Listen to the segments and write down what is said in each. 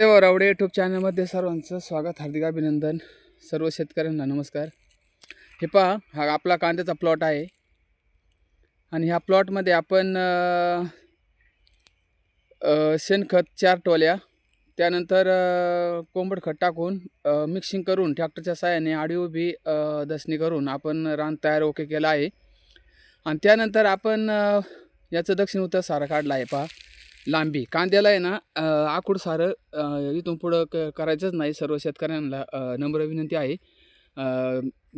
देवा रावडे यूट्यूब चॅनलमध्ये सर्वांचं स्वागत हार्दिक अभिनंदन. सर्व शेतकऱ्यांना नमस्कार. हे पहा हा आपला कांद्याचा प्लॉट आहे. आणि ह्या प्लॉटमध्ये आपण शेणखत चार टोल्या त्यानंतर कोंबडखत कोंबड खत टाकून मिक्सिंग करून ट्रॅक्टरच्या साहाय्याने आडी उभी दसणी करून आपण रान तयार ओके केलं आहे. आणि त्यानंतर आपण याचं दक्षिण उत्तर सारा काढला आहे पहा. लांबी. कांद्याला आहे ना आकूड आखूड सारं इथून पुढं क करायचंच नाही. सर्व शेतकऱ्यांना नम्र विनंती आहे.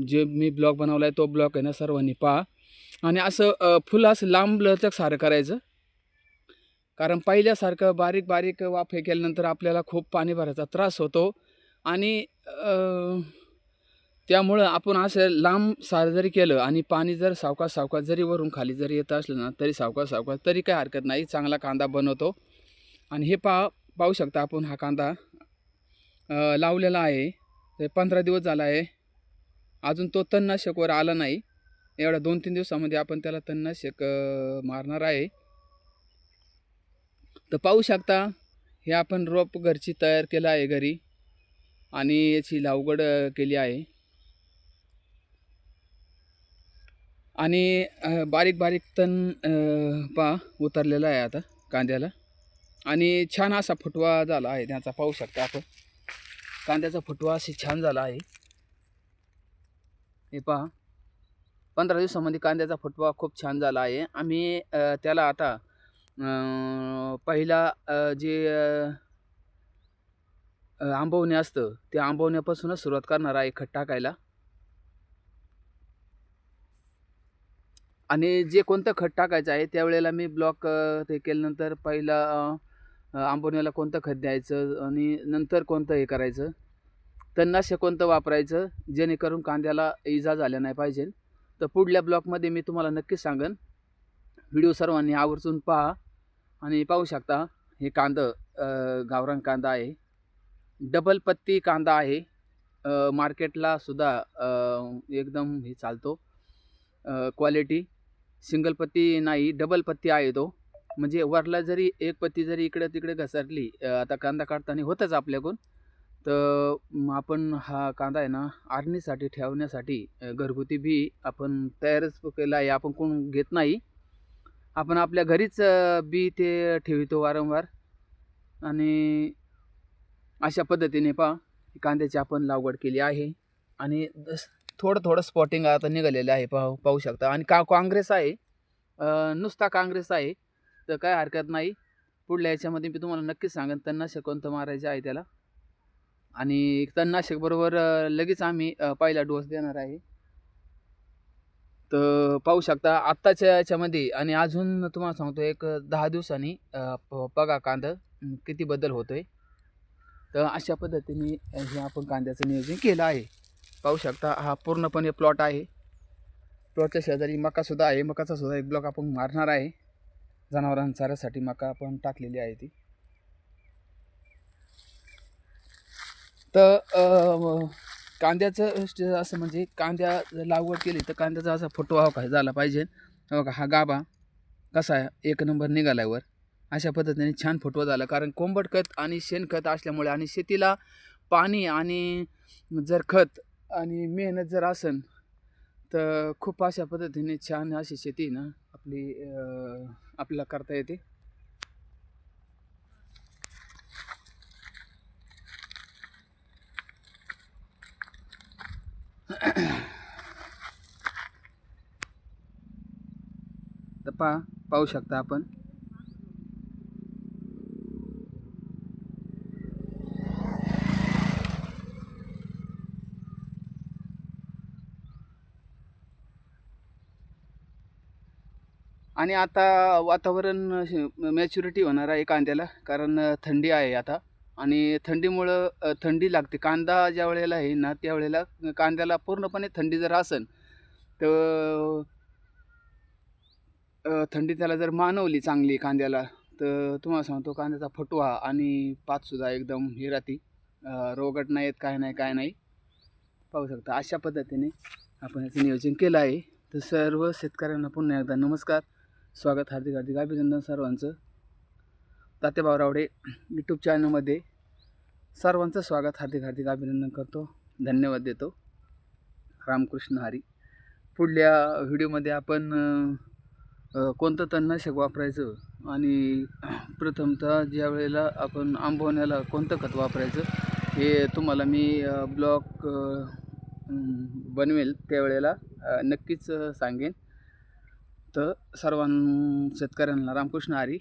जे मी ब्लॉग बनवला आहे तो ब्लॉग आहे ना सर्वांनी पहा. आणि असं अ, फुल असं लांब लचक सारं करायचं. कारण पहिल्यासारखं बारीक बारीक वाफ हे केल्यानंतर आपल्याला खूप पाणी भरायचा त्रास होतो. आणि त्यामुळं आपण असं लांब सारं जरी केलं आणि पाणी जर सावकाश सावकाश जरी वरून खाली जरी येत असलं ना तरी सावकाश सावकाश तरी काही हरकत नाही. चांगला कांदा बनवतो. आणि हे पा पाहू शकता आपण हा कांदा लावलेला आहे. ते पंधरा दिवस झाला आहे. अजून तो तणनाशकवर आला नाही. एवढ्या दोन तीन दिवसामध्ये आपण त्याला तणनाशक मारणार आहे. तर पाहू शकता हे आपण रोप घरची तयार केलं आहे घरी. आणि याची लावगड केली आहे. आणि बारीक बारीक तण पा उतरलेला आहे आता कांद्याला. आणि छान असा फुटवा झाला आहे त्याचा पाहू शकता आपण. कांद्याचा फुटवा अशी छान झाला आहे. हे पहा. पंधरा दिवसामध्ये कांद्याचा फुटवा खूप छान झाला आहे. आम्ही त्याला आता पहिला जे आंबवणे असतं ते आंबवण्यापासूनच सुरुवात करणार आहे खत टाकायला. आणि जे कोणतं खत टाकायचं आहे त्यावेळेला मी ब्लॉक ते केल्यानंतर पहिला अ, कोणतं खत द्यायचं आणि नंतर कोणतं हे करायचं. तणनाशक कोणतं वापरायचं जेणेकरून कांद्याला इजा झाल्या नाही पाहिजे. तर पुढल्या ब्लॉकमध्ये मी तुम्हाला नक्कीच सांगेन. व्हिडिओ सर्वांनी आवर्जून पहा आणि पाहू शकता हे कांदं गावरान कांदा आहे. डबल पत्ती कांदा आहे. मार्केटलासुद्धा मार्केटला सुद्धा एकदम हे चालतो क्वालिटी सिंगल पत्ती नाही डबल पत्ती आहे तो. म्हणजे वरला जरी एक पत्ती जरी इकडे तिकडे घसरली आता कांदा काढताना होतच आपल्याकडून तर आपण हा कांदा आहे ना आरणीसाठी ठेवण्यासाठी घरगुती बी आपण तयारच केला आहे आपण कोण घेत नाही. आपण आपल्या घरीच बी ते ठेवितो वारंवार. आणि अशा पद्धतीने पहा कांद्याची आपण लागवड केली आहे. आणि दस- थोडं थोडं स्पॉटिंग आता निघालेलं आहे पाहू पाहू शकता. आणि का काँग्रेस आहे नुसता काँग्रेस आहे तर काय हरकत नाही. पुढल्या याच्यामध्ये मी तुम्हाला नक्कीच सांगेन तणनाशक कोणतं मारायचं आहे त्याला. आणि तणनाशकबरोबर लगेच आम्ही पहिला डोस देणार आहे. तर पाहू शकता आत्ताच्या याच्यामध्ये आणि अजून तुम्हाला सांगतो एक दहा दिवसांनी प- बघा कांदा किती बदल होतो आहे तर अशा पद्धतीने हे आपण कांद्याचं नियोजन केलं आहे. पाहू शकता हा पूर्णपणे प्लॉट आहे. प्लॉटच्या शेजारी मकासुद्धा आहे. मकाचा सुद्धा एक ब्लॉक आपण मारणार आहे. जनावरांचाऱ्यासाठी मका आपण टाकलेली आहे ती. तर कांद्याचं असं म्हणजे कांद्या जर लागवड केली तर कांद्याचा असा फुटवा काय झाला पाहिजे. बघा हा गाभा कसा आहे एक नंबर निघाल्यावर अशा पद्धतीने छान फुटवा झाला. कारण कोंबड खत आणि शेणखत असल्यामुळे आणि शेतीला पाणी आणि जर खत आणि मेहनत जर असेल तर खूप अशा पद्धतीने छान अशी शेती ना आपली आपल्याला करता येते. तर पहा पाहू शकता आपण. आणि आता वातावरण मॅच्युरिटी होणार आहे कांद्याला कारण थंडी आहे आता. आणि थंडीमुळं थंडी लागते. कांदा ज्या वेळेला आहे ना त्यावेळेला कांद्याला पूर्णपणे थंडी जर असेल तर थंडी त्याला जर मानवली चांगली कांद्याला तर तुम्हाला सांगतो कांद्याचा फटवा आणि पातसुद्धा एकदम हे राहते. रोगट रोगट नाहीत काय नाही काय नाही. पाहू शकता अशा पद्धतीने आपण याचं नियोजन केलं आहे. तर सर्व शेतकऱ्यांना पुन्हा एकदा नमस्कार. स्वागत हार्दिक हार्दिक अभिनंदन सर्वांचं. तात्याभाऊ रावडे यूट्यूब चॅनलमध्ये सर्वांचं स्वागत हार्दिक हार्दिक अभिनंदन करतो. धन्यवाद देतो. रामकृष्ण हरी. पुढल्या व्हिडिओमध्ये आपण कोणतं तणनाशक वापरायचं आणि प्रथमतः ज्या वेळेला आपण आंबवण्याला कोणतं खत वापरायचं हे तुम्हाला मी ब्लॉग बनवेल त्यावेळेला नक्कीच सांगेन. तर सर्वां शेतकऱ्यांना रामकृष्ण आरी.